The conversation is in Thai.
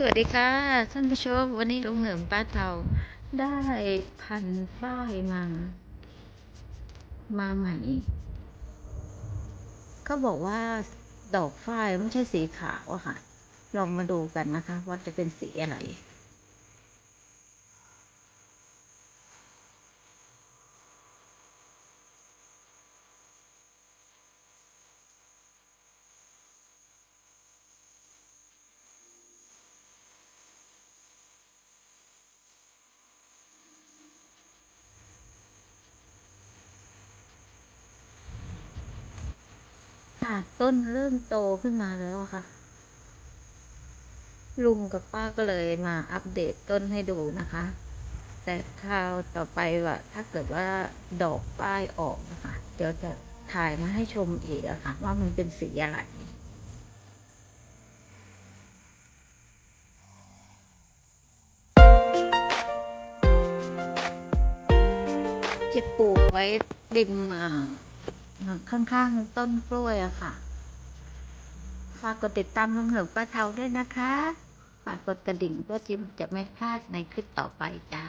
สวัสดีค่ะท่านผู้ชมวันนี้ลุงเหิมป้าเทาได้พันป้ายมา มาใหม่เขาบอกว่าดอกฝ้ายไม่ใช่สีขาวอะค่ะ ลองมาดูกันนะคะ ว่าจะเป็นสีอะไร่ะต้นเริ่มโตขึ้นมาแล้วค่ะ ลุงกับป้าก็เลยมาอัปเดตต้นให้ดูนะคะ แต่คราวต่อไปว่าถ้าเกิดว่าดอกป้ายออกนะคะ เดี๋ยวจะถ่ายมาให้ชมอีกอะค่ะ ว่ามันเป็นสีอะไรจะปลูกไว้ริมอ่า ข้างๆต้นกล้วยอะค่ะ ฝากกดติดตามลุงเหิมป้าเทาด้วยนะคะ ฝากกดกระดิ่งเพื่อที่จะไม่พลาดในคลิปต่อไปจ้า